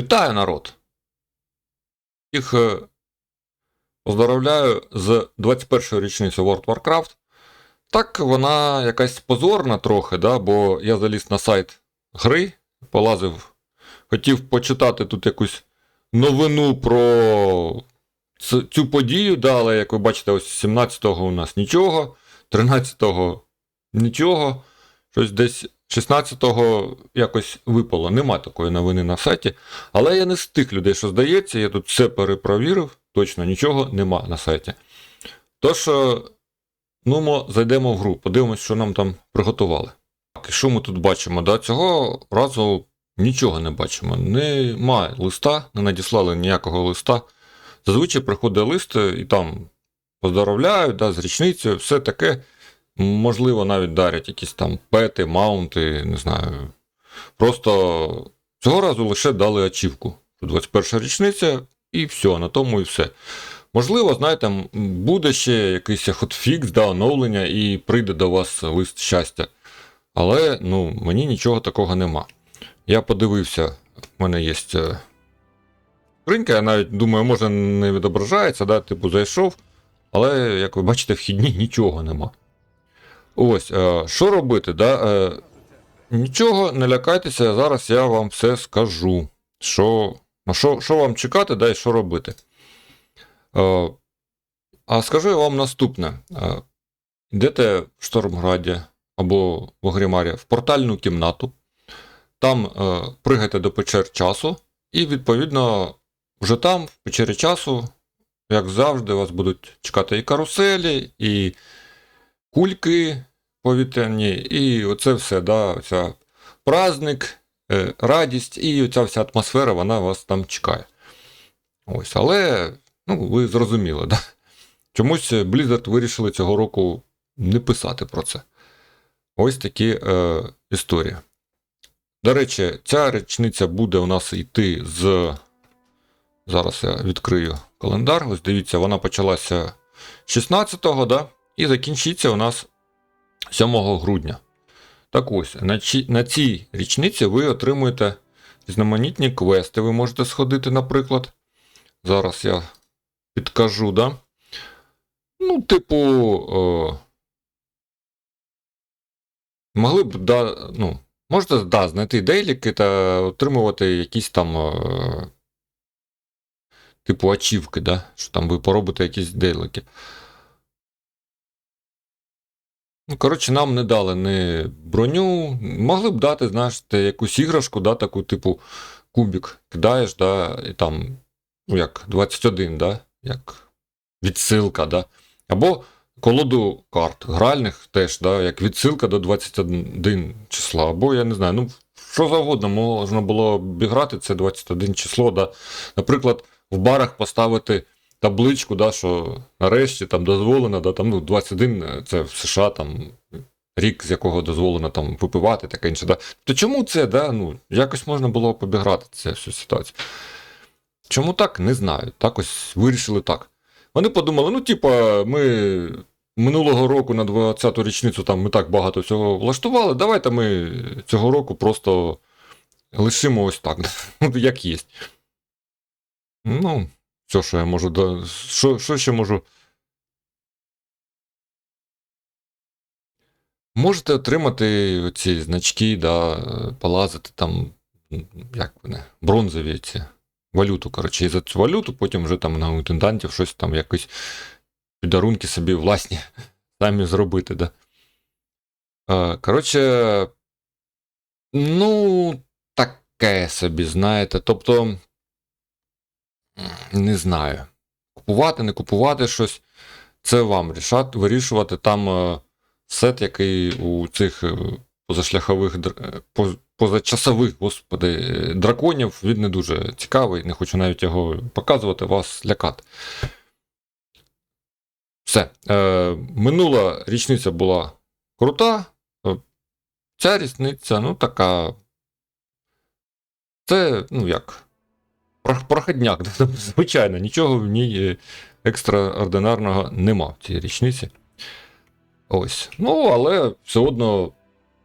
Вітаю народ! Всіх е, поздоровляю з 21-ї річниці World Warcraft. Так, вона якась позорна трохи, да, бо я заліз на сайт гри, полазив, хотів почитати тут якусь новину про цю подію, да, але як ви бачите, ось 17-го у нас нічого, 13-го нічого, щось десь 16-го якось випало. Нема такої новини на сайті. Але я не з тих людей, що здається, я тут все перепровірив, точно нічого нема на сайті. Тож, е, ну, мо, зайдемо в гру, подивимось, що нам там приготували. Так, і що ми тут бачимо? Да? Цього разу нічого не бачимо. Немає листа, не надіслали ніякого листа. Зазвичай приходить лист е, і там поздоровляють да, з річницею, все таке. Можливо, навіть дарять якісь там пети, маунти, не знаю. Просто цього разу лише дали ачівку. 21 річниця, і все, на тому і все. Можливо, знаєте, буде ще якийсь хотфікс, да, оновлення, і прийде до вас лист щастя. Але ну, мені нічого такого нема. Я подивився, в мене є е, скринька, я навіть думаю, може не відображається, да, типу зайшов. Але, як ви бачите, вхідні нічого нема. Ось, е, що робити? Да? Е, нічого, не лякайтеся, зараз я вам все скажу. Що, що, що вам чекати, да, і що робити. Е, а скажу я вам наступне: йдете в Штормграді або в Огрімарі в портальну кімнату, там пригайте до печер часу, і, відповідно, вже там, в печері часу, як завжди, вас будуть чекати і каруселі, і кульки повітряні, і оце все, да, оця праздник, е, радість, і оця вся атмосфера, вона вас там чекає. Ось, але, ну, ви зрозуміли, да? Чомусь Blizzard вирішили цього року не писати про це. Ось такі е, історії. До речі, ця річниця буде у нас йти з. Зараз я відкрию календар. Ось дивіться, вона почалася 16-го, да? і закінчиться у нас 7 грудня. Так ось, на, цій річниці ви отримуєте різноманітні квести. Ви можете сходити, наприклад. Зараз я підкажу, да? Ну, типу. О, могли б, да, ну, можете да, знайти дейліки та отримувати якісь там. Е, типу ачівки, да? що там ви поробите якісь дейлики. Ну, коротше, нам не дали ні броню. Могли б дати, знаєш, якусь іграшку, да, таку, типу, кубик кидаєш, да, і там, ну як, 21, да, як відсилка, да. Або колоду карт гральних теж, да, як відсилка до 21 числа. Або, я не знаю, ну, що завгодно можна було обіграти, це 21 число, да. Наприклад, в барах поставити табличку, да, що нарешті там дозволено, да, там, ну, 21 е, це в США там рік, з якого дозволено там випивати, таке інше. Да. То чому це, да, ну, якось можна було побіграти цю всю ситуацію? Чому так? Не знаю. Так ось вирішили так. Вони подумали, ну, типа, ми минулого року на 20-ту річницю там ми так багато всього влаштували, давайте ми цього року просто лишимо ось так, ну, як є. Ну, все, що я можу. до- Що, що ще можу. Можете отримати ці значки, да, полазити там, як вони, бронзові ці валюту. Коротше, і за цю валюту потім вже там на інтендантів щось там якось підарунки собі власні самі зробити, да. Е, Коротше, ну, таке собі, знаєте. Тобто. Не знаю. Купувати, не купувати щось. Це вам рішати, вирішувати. Там е, сет, який у цих е, позашляхових е, поз- позачасових, господи, драконів, він не дуже цікавий. Не хочу навіть його показувати, вас лякати. Все. Минула річниця була крута. Ця річниця, ну, така. Це, ну як, проходняк. Звичайно, нічого в ній е, екстраординарного нема в цій річниці. Ось. Ну, але все одно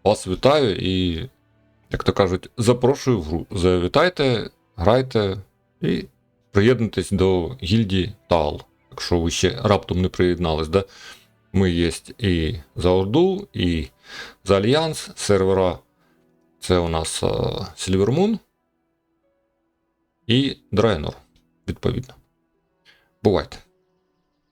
вас вітаю і, як то кажуть, запрошую в гру. Завітайте, грайте і приєднуйтесь до гільдії Тал, якщо ви ще раптом не приєднались. Да? Ми є і за Орду, і за Альянс сервера. Це у нас е, Silver Moon і Draenor, відповідно. Бувайте!